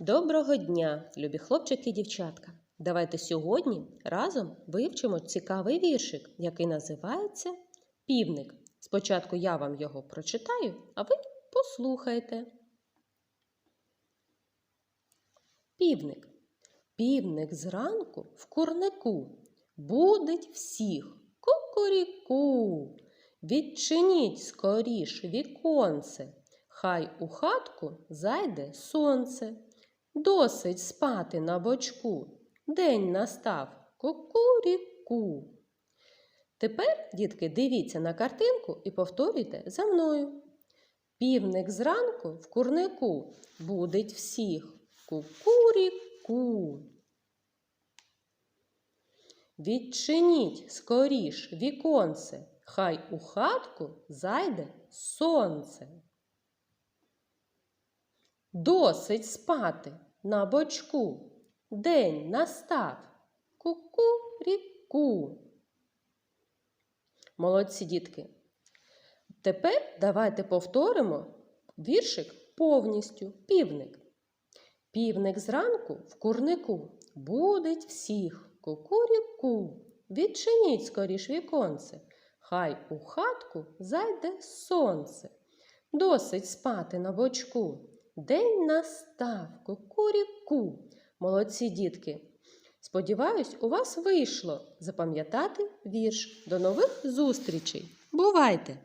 Доброго дня, любі хлопчики і дівчатка! Давайте сьогодні разом вивчимо цікавий віршик, який називається Півник. Спочатку я вам його прочитаю, а ви послухайте. Півник. Півник зранку в курнику будить всіх кукуріку. Відчиніть скоріш віконце, хай у хатку зайде сонце. Досить спати на бочку. День настав кукуріку. Тепер, дітки, дивіться на картинку і повторюйте за мною. Півник зранку в курнику будить всіх кукуріку. Відчиніть скоріш віконце, хай у хатку зайде сонце. Досить спати на бочку. День настав кукуріку. Молодці дітки. Тепер давайте повторимо віршик повністю. Півник. Півник зранку в курнику будить всіх кукуріку. Відчиніть скоріш віконце, хай у хатку зайде сонце. Досить спати на бочку. День настав кукуріку. Молодці дітки. Сподіваюсь, у вас вийшло запам'ятати вірш. До нових зустрічей. Бувайте!